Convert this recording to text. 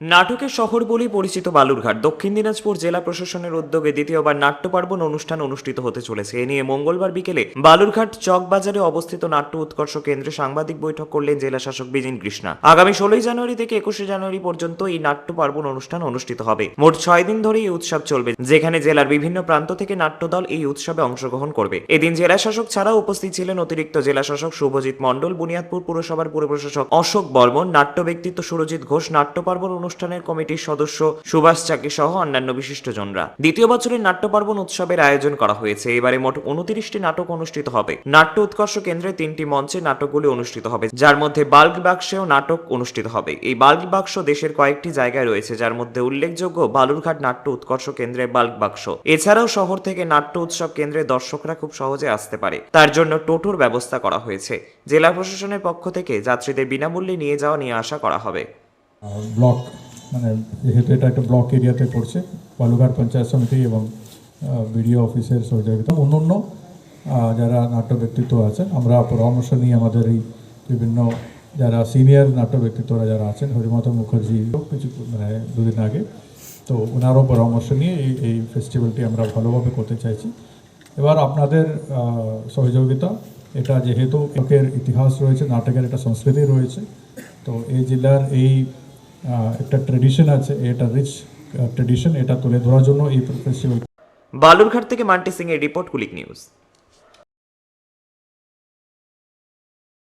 নাটকের শহর বলেই পরিচিত বালুরঘাট। দক্ষিণ দিনাজপুর জেলা প্রশাসনের উদ্যোগে দ্বিতীয়বার নাট্য পার্বণ অনুষ্ঠান অনুষ্ঠিত হতে চলেছে। এ নিয়ে মঙ্গলবার বিকেলে বালুরঘাট চক বাজারে অবস্থিত নাট্য উৎকর্ষ কেন্দ্রে সাংবাদিক বৈঠক করলেন জেলা শাসক বিজিন কৃষ্ণা। আগামী ষোলোই জানুয়ারি থেকে একুশে জানুয়ারি পর্যন্ত এই নাট্য পার্বণ অনুষ্ঠান অনুষ্ঠিত হবে। মোট ছয় দিন ধরে এই উৎসব চলবে, যেখানে জেলার বিভিন্ন প্রান্ত থেকে নাট্যদল এই উৎসবে অংশগ্রহণ করবে। এদিন জেলা শাসক ছাড়াও উপস্থিত ছিলেন অতিরিক্ত জেলা শাসক শুভজিৎ মণ্ডল, বুনিয়াদপুর পুরসভার পুর প্রশাসক অশোক বর্মন, নাট্য ব্যক্তিত্ব সুরজিৎ ঘোষ নাট্য পার্বণ অনুষ্ঠানের কমিটির সদস্য সুভাষ চাকি সহ অন্যান্য বিশিষ্টজনরা। দ্বিতীয় বছরের নাট্য পার্বণ উৎসবের আয়োজন করা হয়েছে। এবারে মোট উনত্রিশটি নাটক অনুষ্ঠিত হবে। নাট্য উৎকর্ষ কেন্দ্রে তিনটি মঞ্চে নাটকগুলি অনুষ্ঠিত হবে, যার মধ্যে বাল্ক বাক্সেও নাটক অনুষ্ঠিত হবে। এই বাল্ক বাক্স দেশের কয়েকটি জায়গায় রয়েছে, যার মধ্যে উল্লেখযোগ্য বালুরঘাট নাট্য উৎকর্ষ কেন্দ্রে বাল্ক বাক্স। এছাড়াও শহর থেকে নাট্য উৎসব কেন্দ্রে দর্শকরা খুব সহজে আসতে পারে। তার জন্য টোটোর ব্যবস্থা করা হয়েছে। জেলা প্রশাসনের পক্ষ থেকে যাত্রীদের বিনামূল্যে নিয়ে যাওয়া নিয়ে আসা করা হবে। ব্লক মানে যেহেতু এটা একটা ব্লক এরিয়াতে পড়ছে বালুঘাট পঞ্চায়েত সমিতি এবং বিডিও অফিসের সহযোগিতা অন্য অন্য যারা নাট্য ব্যক্তিত্ব আছেন, আমরা পরামর্শ নিয়ে আমাদের এই বিভিন্ন যারা সিনিয়র নাট্য ব্যক্তিত্বরা যারা আছেন, হরিমত মুখার্জি, কিছু মানে দুদিন আগে, তো ওনারও পরামর্শ নিয়ে এই এই ফেস্টিভ্যালটি আমরা ভালোভাবে করতে চাইছি। এবার আপনাদের সহযোগিতা, এটা যেহেতু নাটকের ইতিহাস রয়েছে, নাটকের একটা সংস্কৃতি রয়েছে, তো এই জেলার এই একটা ট্রেডিশন আছে, এটা রিচ ট্রেডিশন এটা তুলে ধরার জন্য এই ফেস্টিভ্যাল বালুরঘাট থেকে মান্টি সিং এর রিপোর্ট কুলিক নিউজ।